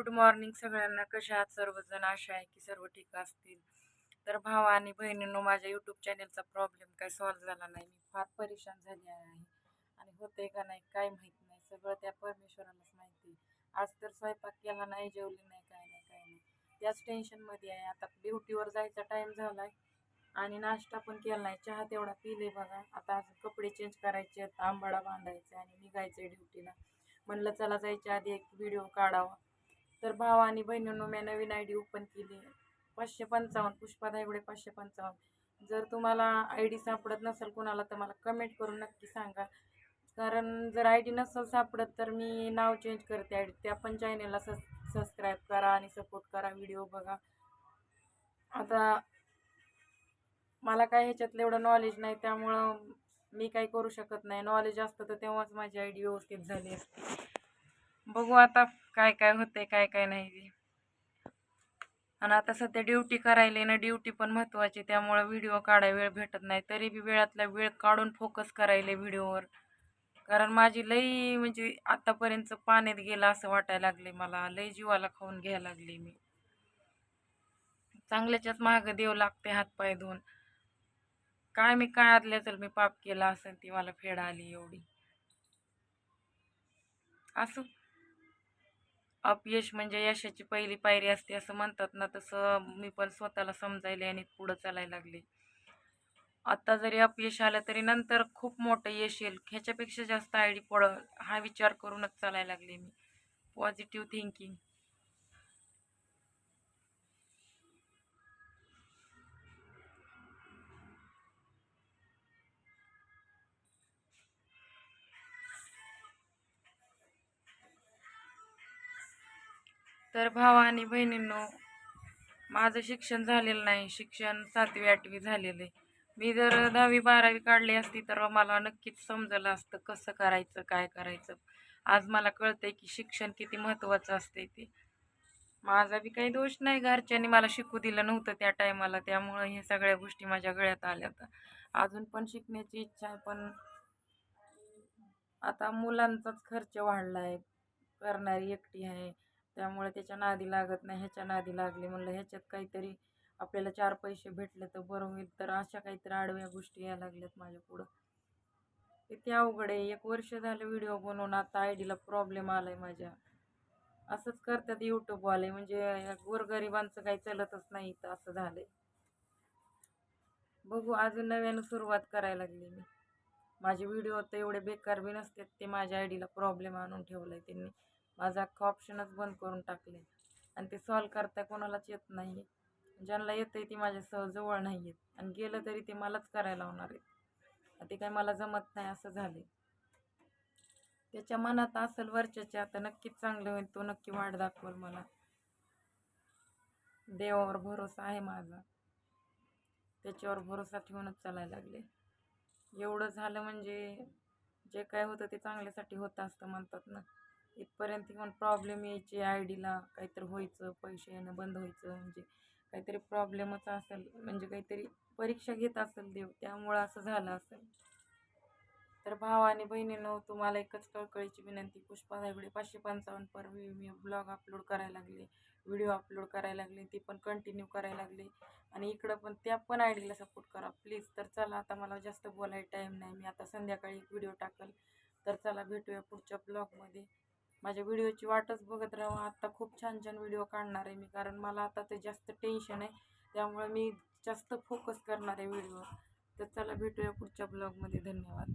Good morning सगळ्यांना. कशा आहात सर्वजण? आशा आहे की सर्व ठीक असतील. तर भावा आणि बहिणींनो माझ्या यूट्यूब चॅनलचा प्रॉब्लेम काय सॉल्व्ह झाला नाही. मी फार परेशान झाली आहे. आणि होते का नाही काय माहीत नाही. सगळं त्या परमेश्वरालाच माहिती आज तर स्वयंपाक केला नाही जेवली नाही काय नाही काय नाही. त्याच टेन्शनमध्ये आहे. आता ड्युटीवर जायचा टाईम झाला आहे आणि नाश्ता पण केला नाही. चहा तेवढा पिले बघा. आता अजून कपडे चेंज करायचे आहेत. आंबाडा बांधायचा आणि निघायचं आहे ड्युटीला म्हणलं चला जायच्या आधी एक व्हिडिओ काढावा. तर भाव आणि बहिणींनो मी नवीन आय डी ओपन केली पाचशे पंचावन्न पुष्पा एवढे पाचशे पंचावन्न. जर तुम्हाला आय डी सापडत नसेल कुणाला तर मला कमेंट करून नक्की सांगा. कारण जर आय डी नसेल सापडत तर मी नाव चेंज करते आय डी त्या पण चॅनेलला सस सबस्क्राईब करा आणि सपोर्ट करा व्हिडिओ बघा. आता मला काय ह्याच्यातलं एवढं नॉलेज नाही त्यामुळं मी काही करू शकत नाही. नॉलेज असतं तर तेव्हाच माझी आय डी व्यवस्थित झाली असती. बघू आता काय काय होतंय काय काय नाही ते. आणि आता सध्या ड्युटी करायला ना ड्युटी पण महत्त्वाची त्यामुळं व्हिडिओ काढाय वेळ भेटत नाही. तरी बी वेळातला वेळ काढून फोकस करायला व्हिडिओवर कारण माझी लई म्हणजे आतापर्यंत पाण्यात गेलं असं वाटायला लागले मला. लई जीवाला खाऊन घ्यायला लागली मी. चांगल्याच्याच मागं देव लागते हातपाय धुवून. काय मी काय आदल्या तर मी पाप केला असेल ती मला फेड आली एवढी. असं अपयश म्हणजे यशाची पहिली पायरी असते असं म्हणतात ना तसं मी पण स्वतःला समजायले आणि पुढं चालायला लागले. आत्ता जरी अपयश आलं तरी नंतर खूप मोठं यश येईल. ह्याच्यापेक्षा जास्त आय डी पड हा विचार करूनच चालायला लागले मी. पॉझिटिव्ह थिंकिंग तर भावा आणि बहिणींनो माझं शिक्षण झालेलं नाही. शिक्षण सातवी आठवी झालेलं आहे. मी जर दहावी बारावी काढली असती तर मला नक्कीच समजलं असतं कसं करायचं काय करायचं. आज मला कळतंय की शिक्षण किती महत्त्वाचं असते ते. माझा बी काही दोष नाही. घरच्यांनी मला शिकू दिलं नव्हतं त्या टायमाला त्यामुळं हे सगळ्या गोष्टी माझ्या गळ्यात आल्या होत्या. अजून पण शिकण्याची इच्छा आहे पण आता मुलांचाच खर्च वाढला आहे करणारी एकटी आहे. त्यामुळे त्याच्या नादी लागत नाही ह्याच्या नादी लागली म्हणलं ह्याच्यात काहीतरी आपल्याला चार पैसे भेटले तर बरं होईल. तर अशा काहीतरी आडव्या गोष्टी यायला लागल्यात माझ्या पुढं. किती अवघड आहे. एक वर्ष झालं व्हिडिओ बनवून आता आय डीला प्रॉब्लेम आला आहे माझ्या. असंच करतात यूट्यूबवाले म्हणजे गोरगरिबांचं काही चलतच नाही तर असं झालंय. बघू अजून नव्यानं सुरुवात करायला लागली मी. माझे व्हिडिओ तर एवढे बेकार बी नसतात ते माझ्या आय डीला प्रॉब्लेम आणून ठेवला आहे त्यांनी. माझा अख्खा ऑप्शनच बंद करून टाकले आणि ते सॉल्व करता कोणालाच येत नाही ज्यांना येतं आहे ती माझ्या सह जवळ नाही आहेत आणि गेलं तरी ते मलाच करायला होणार आहेत. ते काय मला जमत नाही असं झाले त्याच्या मनात असेल वरच्याचे आता नक्कीच चांगलं होईल तो नक्की वाट दाखवल मला. देवावर भरोसा आहे माझा. त्याच्यावर भरोसा ठेवूनच चालायला लागले. एवढं झालं म्हणजे जे काय होतं ते चांगल्यासाठी होतं असतं म्हणतात ना. इथपर्यंत येऊन प्रॉब्लेम यायचे आय डीला काहीतरी व्हायचं पैसे येणं बंद व्हायचं म्हणजे काहीतरी प्रॉब्लेमच असेल म्हणजे काहीतरी परीक्षा घेत असेल देव त्यामुळं असं झालं असेल. तर भाव आणि बहिणीनं तुम्हाला एकच कळकळीची विनंती पुष्पा धायगुडे पाचशे पंचावन्न पर मी ब्लॉग अपलोड करायला लागले व्हिडिओ अपलोड करायला लागले ती पण कंटिन्यू करायला लागले आणि इकडं पण त्या पण आय डीला सपोर्ट करा प्लीज तर चला आता मला जास्त बोलायला टाईम नाही मी आता संध्याकाळी एक व्हिडिओ टाकल तर चला भेटूया पुढच्या ब्लॉगमध्ये माझ्या व्हिडिओची वाटच बघत राहा. आत्ता खूप छान छान व्हिडिओ काढणार आहे मी कारण मला आता ते जास्त टेन्शन आहे. त्यामुळे मी जास्त फोकस करणार आहे व्हिडिओ. तर चला भेटूया पुढच्या ब्लॉगमध्ये धन्यवाद.